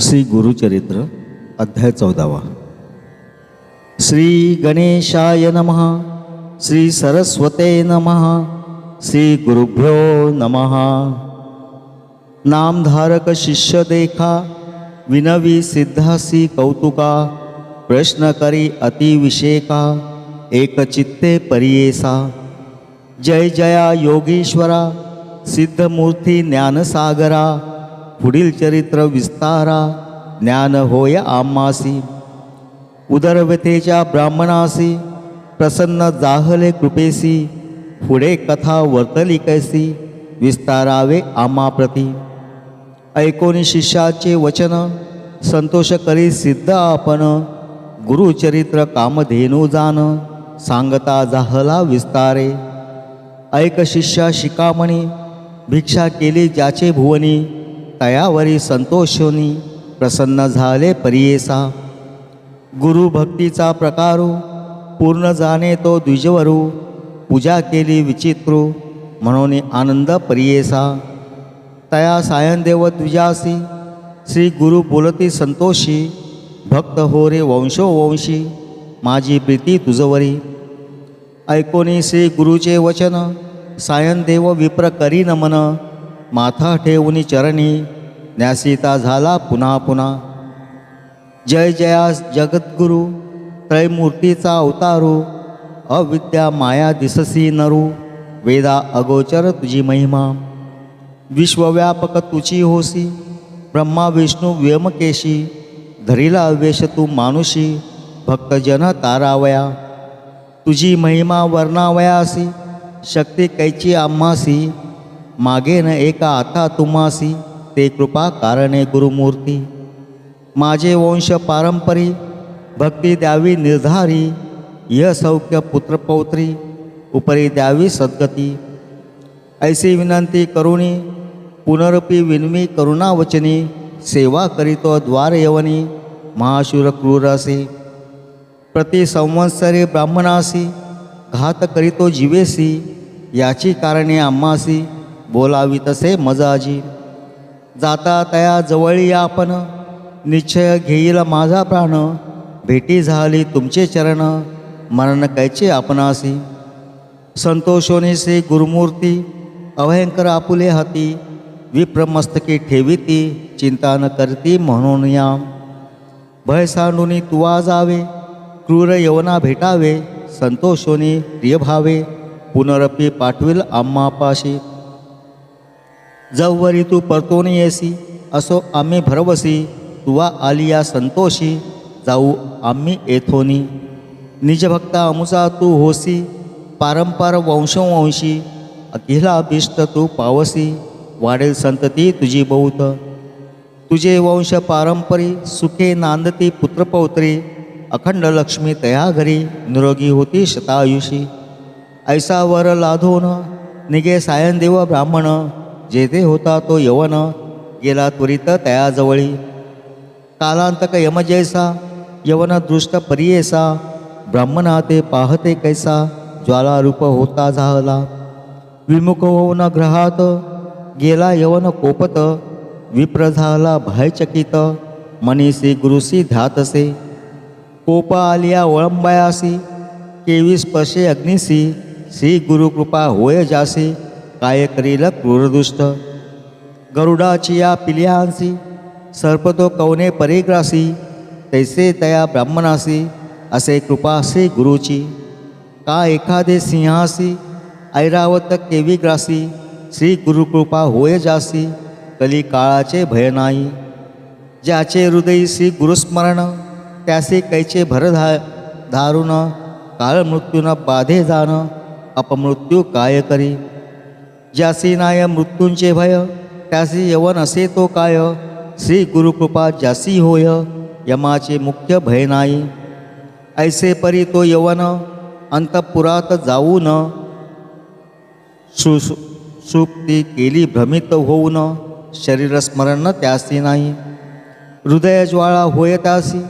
श्री गुरुचरित्र अध्याय चौदावा. श्री गणेशाय नमः श्री सरस्वते नमः श्री गुरुभ्यो नमः. नामधारक शिष्य देखा विनवी सिद्धासी कौतुका प्रश्न करी अतिविषेका एकचित्ते परियेसा. जय जया योगीश्वरा सिद्धमूर्ती ज्ञानसागरा पुढील चरित्र विस्तारा ज्ञान होय आम्हासी. उदरव्यथेच्या ब्राह्मणासी प्रसन्न जाहले कृपेसी पुढे कथा वर्तली कैसी विस्तारावे आम्हाप्रती. ऐकोनी शिष्याचे वचन संतोष करी सिद्ध आपण गुरुचरित्र कामधेनू जान सांगता जाहला विस्तारे. ऐक शिष्या शिकामणी भिक्षा केली ज्याचे भुवनी तयावरी संतोषोनी प्रसन्न झाले परियेसा. गुरु भक्तीचा प्रकारू पूर्ण जाणे तो द्विजवरू पूजा केली विचित्रू म्हणून आनंद परियेसा. तया सायनदेव द्विजासी श्री गुरु बोलती संतोषी भक्त हो रे वंशोवंशी माझी प्रीती तुझवरी. ऐकोनी श्री गुरुचे वचन सायनदेव विप्र करी नमन माथा ठेवून चरणी न्यासिता झाला पुन्हा पुन्हा. जय जयास जगद्गुरु त्रयमूर्तीचा अवतारू अविद्या माया दिससी नरू वेदा अगोचर तुझी महिमा. विश्वव्यापक तुची होसी ब्रह्मा विष्णू व्यमकेशी धरिला वेश तू मानुषी भक्तजन तारावया. तुझी महिमा वर्णावयासी शक्ती कैची आम्हासी मागे न एका आता तुम्हासी ते कृपा कारणे गुरुमूर्ती. माझे वंश पारंपरी भक्ती द्यावी निर्धारी य सौख्य पुत्रपौत्री उपरी द्यावी सद्गती. ऐसी विनंती करुणी पुनरपी विनमी करुणावचनी सेवा करीतो द्वार यवनी महाशूर क्रूरासी. प्रति संवत्सरी ब्राह्मणासी घात करीतो जीवेसी याची कारणे आम्हासी बोलावी तसे मजाजी. जाता तया जवळी आपण. निश्चय घेईल माझा प्राण. भेटी झाली तुमचे चरण. मरण कैचे आपणासी. संतोषोनी श्री गुरुमूर्ती. अभयंकर आपुले हाती. विप्रमस्तकी ठेविती. चिंता न करती म्हणून या भय सांडूनी तुवा जावे. क्रूर यवना भेटावे. संतोषोनी प्रिय भावे. पुनरपी पाठविल आम्हापाशी. जवरी तू परतोन येसी असो आम्ही भरवसी तुवा आलिया संतोषी जाऊ आम्ही येथोनी. निजभक्ता अमुचा तू होसी पारंपार वंशवंशी अखिला अभिष्ट तू पावसी वाढेल संतती तुझी बहुत. तुझे वंश पारंपरी सुखे नांदती पुत्रपौत्री अखंड लक्ष्मी तया घरी निरोगी होती शतायुषी. ऐसा वर लाधोन निगे सायनदेव ब्राह्मण जेथे होता तो यवन गेला त्वरित तयाजवळी. कालांतक यमजैसा यवन दृष्ट परियेसा ब्राह्मणा ते पाहते कैसा ज्वालारूप होता झाला. विमुख होऊन ग्रहात गेला यवन कोपत विप्र झाला भयचकित मनीसी गुरुसी ध्यातसे. कोप आलिया वळंबायासी केवी स्पर्शे अग्निसी श्री गुरुकृपा होय जासी. काय करील क्रूरदुष्ट गरुडाची या पिल्यांसी सर्पतो कवने परिग्रासी तैसे तया ब्राह्मणासी असे कृपा श्री गुरुची. का एखादे सिंहासी ऐरावत केविग्रासी श्री गुरुकृपा होय जासी कली काळाचे भय नाही. ज्याचे हृदय श्री गुरुस्मरण त्यासे कैचे भर धारुण धारून काळ मृत्यून बाधे जाण अपमृत्यू काय करी? ज्यासी नाय मृत्यूंचे भय त्यासी यवन असे तो काय? श्री गुरुकृपा ज्यासी होय यमाचे मुख्य भय नाही ऐसे परी तो यवन अंतपुरात जाऊन सु सुप्ती केली भ्रमित होऊन शरीरस्मरण त्यासी नाही हृदय ज्वाळा होय त्यासी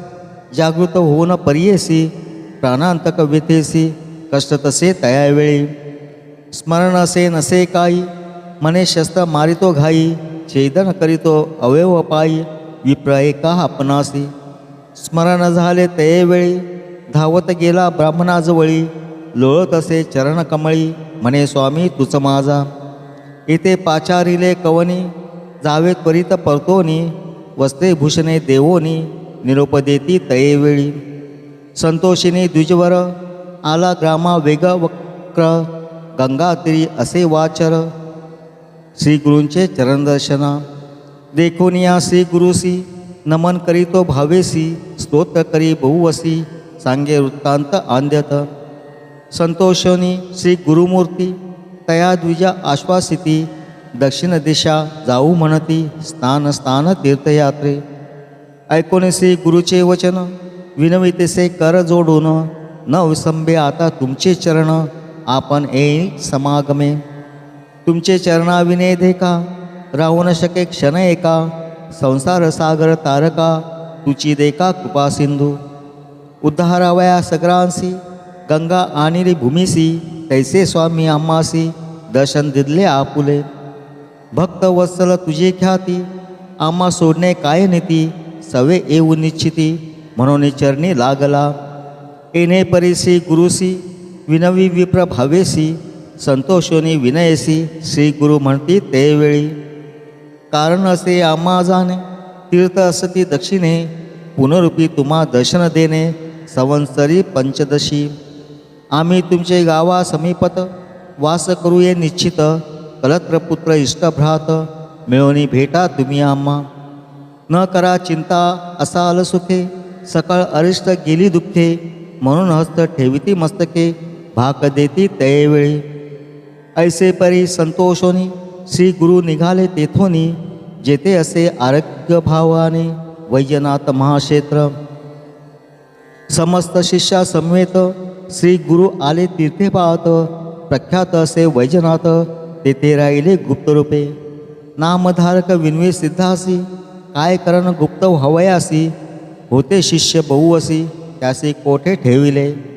जागृत होऊन परियेसी प्राणांतक व्यथेसी कष्ट तसे तयावेळी. स्मरण असे नसे काही मने शस्त्र मारितो घाई छेदन करीतो अवयव पायी विप्र एका आपणासी स्मरण झाले ते वेळी धावत गेला ब्राह्मणाजवळी लोळत असे चरणकमळी म्हणे स्वामी तुच माझा। इथे पाचारिले कवनी जावे त्वरित परतोनी वस्त्रे भूषणे देवोनी निरोप देती तयेवेळी संतोषिनी द्विजवर आला ग्रामा वेग वक्र गंगातीरी असे वाचर. श्री गुरूंचे चरणदर्शना देखून या श्री गुरुसी नमन करीतो भावेसी स्तोत्र करी बहुवसी सांगे वृत्तांत आंद्यत. संतोषोनी श्री गुरुमूर्ती तया द्विजा आश्वासिती दक्षिण दिशा जाऊ म्हणती स्थान स्थान तीर्थयात्रे. ऐकून श्री गुरुचे वचन विनवितेसे कर जोडून न विसंबे आता तुमचे चरण. आपण ए समागमे. तुमचे चरणाविने देखा राहू न शके क्षण एका संसार सागर तारका तुची देखा कृपा सिंधू. उद्धारावया सगळांसी गंगा आणि भूमिसी तैसे स्वामी आम्हासी दर्शन दिले आपुले. भक्त वत्सल तुझे ख्याती आम्हा सोडणे काय नीती सवे येऊ निश्चिती म्हणून चरणी लागला. येणे परिसी गुरुसी विनवी विप्र भावेसी संतोषोनी विनयसी श्री गुरु म्हणती ते वेळी कारण असे आम्हा जाणे तीर्थ असती दक्षिणे पुनरुपी तुम्हा दर्शन देणे संवत्सरी पंचदशी. आम्ही तुमचे गावा समीपत वास करू ये निश्चित कलत्रपुत्र इष्टभ्रात मिळवणी भेटा तुम्ही आम्हा. न करा चिंता असाल सुखे सकळ अरिष्ट गेली दुःखे म्हणून हस्त ठेविती मस्तके भाक देती तयेवेळी. ऐसे परी संतोषोनी श्री गुरु निघाले तेथोनी जेथे असे आरोग्य भावाने वैजनाथ महाक्षेत्र. समस्त शिष्या समवेत श्री गुरु आले तीर्थे पाहत प्रख्यात असे वैजनाथ तेथे राहिले गुप्तरूपे. नामधारक विनवे सिद्धासी काय करण गुप्त हवयासी होते शिष्य बहुवसी त्यासी कोठे ठेविले?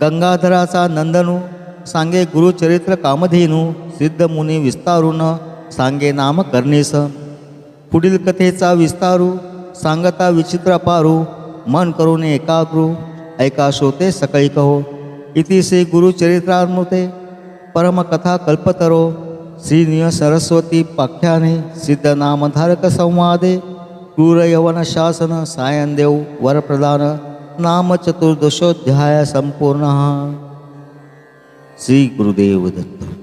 गंगाधराचा नंदनू सांगे गुरुचरित्र कामधेनू सिद्ध मुनी विस्तारून सांगे नाम करणेस. पुढील कथेचा विस्तारू सांगता विचित्र पारू मन करून एकाग्रू ऐका श्रोते सकळी कहो. इति श्री गुरुचरित्रामृते परमकथा कल्पतरो श्रीनिय सरस्वती पाख्याने सिद्ध नामधारक संवादे क्रूरयवन शासन सायनदेव वरप्रदान नाम चतुर्दशोध्याय संपूर्ण श्री गुरुदेव दत्त